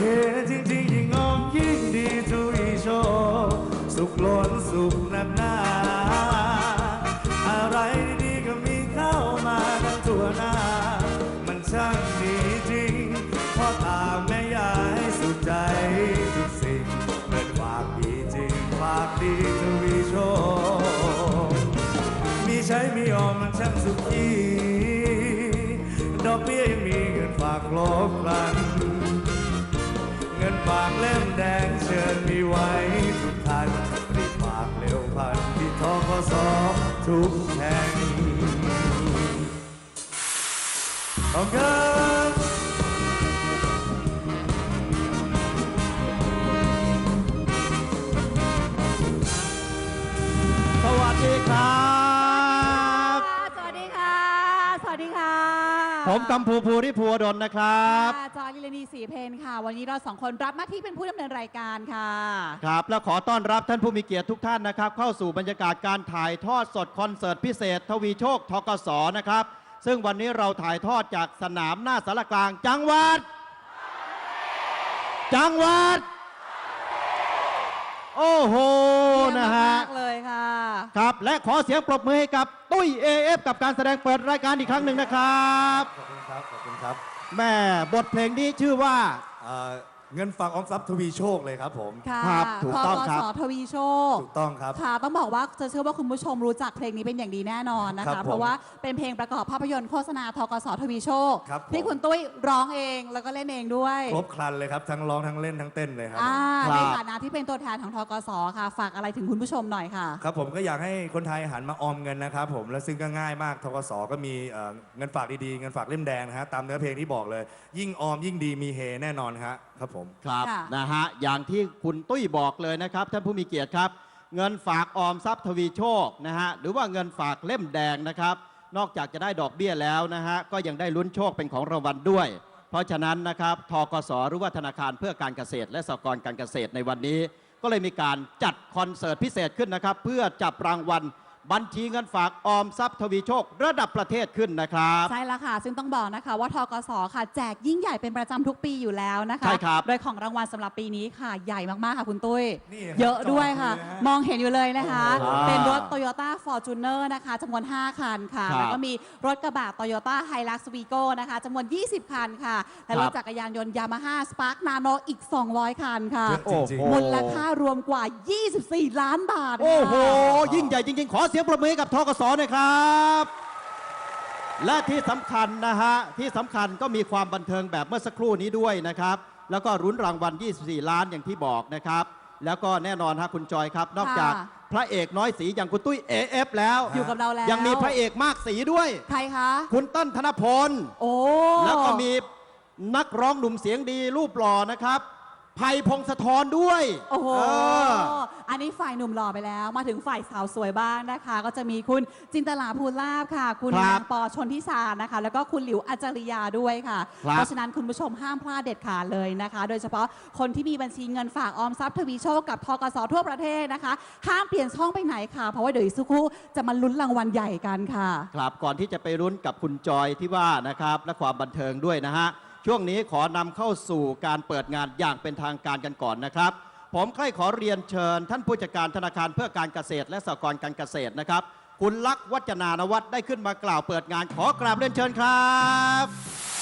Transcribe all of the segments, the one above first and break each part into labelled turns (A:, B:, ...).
A: เฮ้จริงจริงๆยิ่งงอมยิ่งดีทุยโชสุขล้นสุขหนักหนา ชิญมีไว้ทุกท่านรีบฝากเร็วพันที่ทกสทุกแห่งขอบคุณครับ
B: สวัสดีครับ ผมกัมพูภูริภูวดลนะครับ
C: ค่ะจอยลิลานีสีเพนค่ะ วันนี้เราสองคนรับหน้าที่เป็นผู้ดำเนินรายการค่ะ
B: ครับ และขอต้อนรับท่านผู้มีเกียรติทุกท่านนะครับ เข้าสู่บรรยากาศการถ่ายทอดสดคอนเสิร์ตพิเศษ ทวีโชคทกสนะครับ ซึ่งวันนี้เราถ่ายทอดจากสนามหน้าสารกลางจังหวัด จังหวัด โอ้โหนะฮะ
C: เยี่ยมมากๆเลยค่ะ
B: ครับ และขอเสียงปรบมือให้กับตุ้ย AF กับการแสดงเปิดรายการอีกครั้งหนึ่งนะครับ
A: ขอบคุณครับ ขอบคุณครับ
B: แม่บทเพลงนี้ชื่อว่า
A: เอ่อ เงินฝากออมทรัพย์ทวีโชคเลยครับผม
C: ค่ะ
B: ครับถูกต้องครับ
C: ทกสทวีโชค
A: ถูกต้องครับ
C: ค่ะ ต้องบอกว่าจะเชื่อว่าคุณผู้ชมรู้จักเพลงนี้เป็นอย่างดีแน่นอนนะ
A: ครั
C: คะ
A: บผม
C: เพราะว่าเป็นเพลงประกอบภาพยนตร์โฆษณาทกสทวีโชค
A: ครับผม
C: ที่คุณตุ้ยร้องเองแล้วก็เล่นเองด้วย
A: ครบครันเลยครับ ทั้งร้องทั้งเล่นทั้งเต้นเลยครับผม
C: อ่า
B: ครับ
C: ในฐานะที่เป็นตัวแทนของทกสค่ะ ฝากอะไรถึงคุณผู้ชมหน่อยค่ะ
A: ครับผมก็อยากให้คนไทยหันมาออมเงินนะครับผมและซึ่งก็ง่ายมากทกสก็มีเอ่อเงินฝากดีๆ เงินฝากเล่มแดงนะฮะตามเนื้อเพลงที่บอกเลย ยิ่งออมยิ่งดีมีเฮแน่นอนฮะครับผม
B: ครับ
C: ค่ะ
B: นะฮะอย่างที่คุณตุ้ยบอกเลยนะครับ ท่านผู้มีเกียรติครับ เงินฝากออมทรัพย์ทวีโชคนะฮะหรือว่าเงินฝากเล่มแดงนะครับ นอกจากจะได้ดอกเบี้ยแล้วนะฮะก็ยังได้ลุ้นโชคเป็นของรางวัลด้วย เพราะฉะนั้นนะครับทกสหรือว่าธนาคารเพื่อการเกษตร และสหกรณ์การเกษตรในวันนี้ ก็เลยมีการจัดคอนเสิร์ตพิเศษขึ้นนะครับ เพื่อจับรางวัล บัญชีเงินฝากออมทรัพย์ทวีโชค ระดับประเทศขึ้นนะครับ
C: ใช่แล้วค่ะ ซึ่งต้องบอกนะคะว่าทกสค่ะ แจกยิ่งใหญ่เป็นประจำทุกปีอยู่แล้วนะคะ
B: ใช่ครับ
C: โดยของรางวัลสำหรับปีนี้ค่ะ ใหญ่มากๆค่ะคุณตุ้ย
A: นี่ครับ
C: เยอะด้วยค่ะ
A: จอดเลยฮะ
C: มองเห็นอยู่เลยนะคะ
B: โอ้โห
C: เป็นรถ Toyota Fortuner นะคะจำนวน 5 คันค่ะ
B: ครับ
C: แล้วก็มีรถกระบะ Toyota Hilux Vigo นะคะจำนวน 20 คันค่ะ และรถ
B: ครับ
C: จักรยานยนต์ Yamaha Spark Nano อีก 200 คันค่ะ
A: เยอะจริง
B: โอ้โห
C: มูลค่ารวมกว่า 24 ล้านบาทค่ะ
B: โอ้โห ยิ่งใหญ่จริง ๆ ขอเสียงปรบมือให้กับทกสหน่อยครับ และที่สำคัญนะฮะ ที่สำคัญก็มีความบันเทิงแบบเมื่อสักครู่นี้ด้วยนะครับ แล้วก็รุ้นรางวัล 24 ล้านอย่างที่บอกนะครับ แล้วก็แน่นอนฮะคุณจอยครับ นอกจาก
C: ค่ะ
B: พระเอกน้อยสีอย่างคุณตุ้ย AF แล้ว
C: อยู่กับเราแล้ว
B: ยังมีพระเอกมากสีด้วย
C: ใครคะ
B: คุณเต้นธนพล
C: โอ้
B: แล้วก็มีนักร้องหนุ่มเสียงดีรูปหล่อนะครับ ไผ่พงศธรด้วย
C: โอ้โห
B: เออ
C: อันนี้ฝ่ายหนุ่มหล่อไปแล้ว มาถึงฝ่ายสาวสวยบ้างนะคะ ก็จะมีคุณจินตลาภูลาภค่ะ คุณ
B: ครับ
C: นางปอชนทิสานะคะ แล้วก็คุณหลิวอาจาริยาด้วยค่ะ
B: ครับ
C: เพราะฉะนั้นคุณผู้ชมห้ามพลาดเด็ดขาดเลยนะคะ โดยเฉพาะคนที่มีบัญชีเงินฝากออมทรัพย์ทวีโชคกับทกสทั่วประเทศนะคะ ห้ามเปลี่ยนช่องไปไหนค่ะ เพราะว่าเดี๋ยวอีกสักครู่จะมาลุ้นรางวัลใหญ่กันค่ะ
B: ครับก่อนที่จะไปรุ้นกับคุณจอยที่ว่านะครับและความบันเทิงด้วยนะฮะ ช่วงนี้ขอนำเข้าสู่การเปิดงานอย่างเป็นทางการกันก่อนนะครับ ผมใคร่ขอเรียนเชิญ ท่านผู้จัดการธนาคารเพื่อการเกษตร และสหกรณ์การเกษตรนะครับ คุณลักษณ์วัจนานวัฒน์ได้ขึ้นมากล่าวเปิดงานขอกราบเรียนเชิญครับ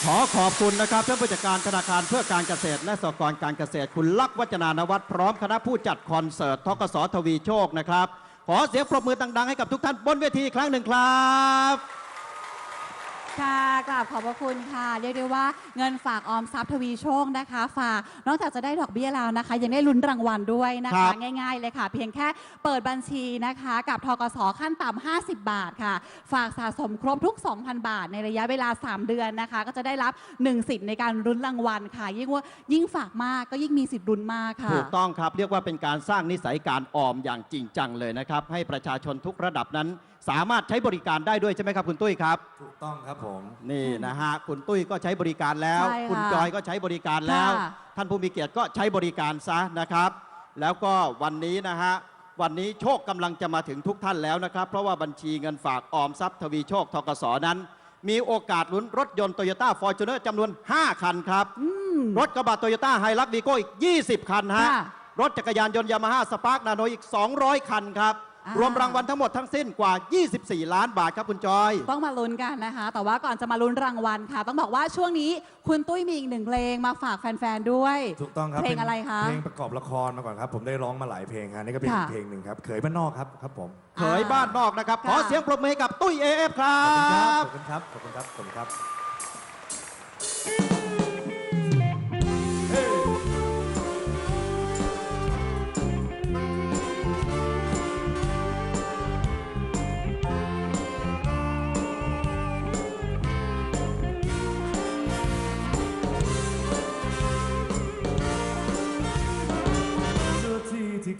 B: ขอขอบคุณนะครับท่านผู้จัดการธนาคารเพื่อการเกษตร และสหกรณ์การเกษตร คุณลักษณ์วัจนานวัฒน์พร้อมคณะผู้จัดคอนเสิร์ตทกสทวีโชคนะครับ ขอเสียงปรบมือดังๆให้กับทุกท่านบนเวทีอีกครั้งหนึ่งครับ
C: ค่ะกราบขอบพระคุณค่ะ เรียกได้ว่าเงินฝากออมทรัพย์ทวีโชคนะคะ ฝากนอกจากจะได้ดอกเบี้ยแล้วนะคะ ยังได้ลุ้นรางวัลด้วยนะ
B: ครั
C: คะ
B: บ
C: ง่ายๆเลยค่ะ เพียงแค่เปิดบัญชีนะคะ กับทกสขั้นต่ำ50 บาทค่ะ ฝากสะสมครบทุก 2,000 บาท ในระยะเวลา 3 เดือนนะคะ ก็จะได้รับ1สิทธิ์ในการลุ้นรางวัลค่ะ ยิ่งว่ายิ่งฝากมากก็ยิ่งมีสิทธิ์ลุ้นมากค่ะ
B: ถูกต้องครับ เรียกว่าเป็นการสร้างนิสัยการออมอย่างจริงจังเลยนะครับ ให้ประชาชนทุกระดับนั้น สามารถใช้บริการได้ด้วยใช่ไหมครับคุณตุ้ยครับ
A: ถูกต้องครับผม
B: นี่นะฮะคุณตุ้ยก็ใช้บริการแล้ว
C: ใช่ค่ะ
B: คุณจอยก็ใช้บริการแล้ว
C: ค่ะ
B: ท่านผู้มีเกียรติก็ใช้บริการซะนะครับ แล้วก็วันนี้นะฮะวันนี้โชคกำลังจะมาถึงทุกท่านแล้วนะครับ เพราะว่าบัญชีเงินฝากออมทรัพย์ทวีโชคทกสนั้น มีโอกาสลุ้นรถยนต์โตโยต้าฟอร์จูเนอร์จำนวน 5 คันครับ รถกระบะโตโยต้าไฮรักวีโก้อีก 20 คันฮะ
C: ค่ะ
B: รถจักรยานยนต์ยามาฮ่าสปาร์กนาโนอีก 200 คันครับ
C: อ่า รร
B: วมรางวัลทั้งหมดทั้งสิ้นกว่า 24 ล้านบาทครับคุณจอย
C: ต้องมาลุ้นกันนะคะ แต่ว่าก่อนจะมาลุ้นรางวัลค่ะ ต้องบอกว่าช่วงนี้คุณตุ้ยมีอีกหนึ่งเพลงมาฝากแฟนๆด้วย
A: ถูกต้องครับ
C: เพลง
A: ป็น
C: อะไรคะ
A: เพลงประกอบละครมาก่อนครับ ผมได้ร้องมาหลายเพลงฮะนี่ก็เป็น
C: ค่ะ
A: อีกเพลงหนึ่งครับเขยบ้านนอกครับครับผม
B: เขยบ้านนอกนะครับขอ
C: ค่ะ
B: เสียงปรบมือให้กับตุ้ยเอฟครั
A: ขอบคุณครับ
B: บ
A: ขอบคุณครับขอบคุณครับขอบคุณครับ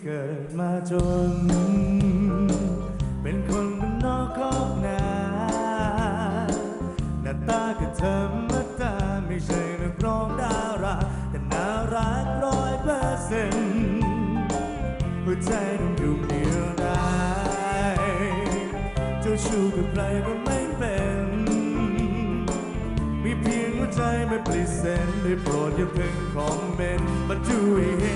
A: เกิดมาจน เป็นคนบนนอกคอกนาหน้าตาก็ธรรมดาไม่ใช่นักร้องดารา แต่น่ารักร้อยเปอร์เซ็นต์หัวใจต้องอยู่เดียวดายเจ้าชู้กับใครก็ไม่เป็น มีเพียงหัวใจไม่ปลิเซนได้โปรดอย่าเพิ่งคอมเมนต์มาดูให้เห็น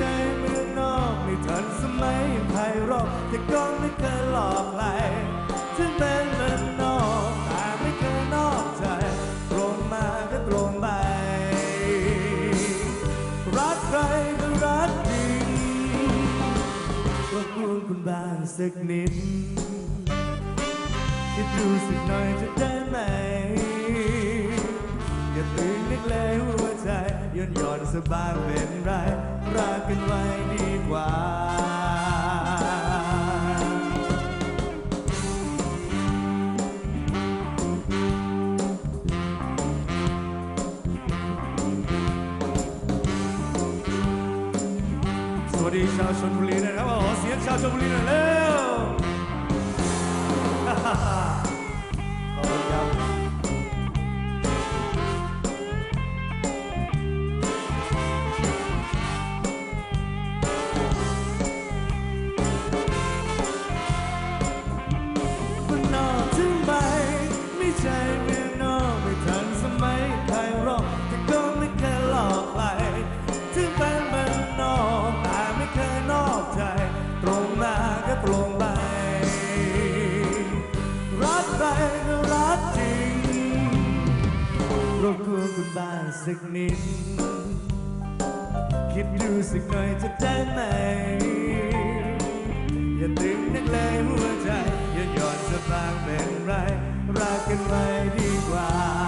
A: ช่เมืองนอกไม่ทันสมัยอย่างไพเราะแต่ก็ไม่เคยหลอกใครถึงเป็นเมืองนอกแต่ไม่เคยนอกใจตรงมาก็ตรงไปรักใครก็รักจริงรบกวนคุณบ้างสักนิดคิดดูสักหน่อยจะได้ไหม ย่อนหย่อนสบายเป็นไรรักกันไว้ดีกว่าสวัสดีชาวชนบุรีนะครับขอเสียงชาวชนบุรีหน่อยเร็ว ใช่เมืองนอกไม่ทันสมัยใครหรอกแต่ก็ไม่เคยหลอกใครถึงเป็นเมืองนอกแต่ไม่เคยนอกใจ ตรงมาก็ตรงไป รักใครก็รักจริงรบกวนคุณบ้างสักนิด คิดดูสักหน่อยจะได้ไหม อย่าตึงนักเลยหัวใจ อย่าหย่อนสะบางเป็นไร รักกันไว้ดีกว่า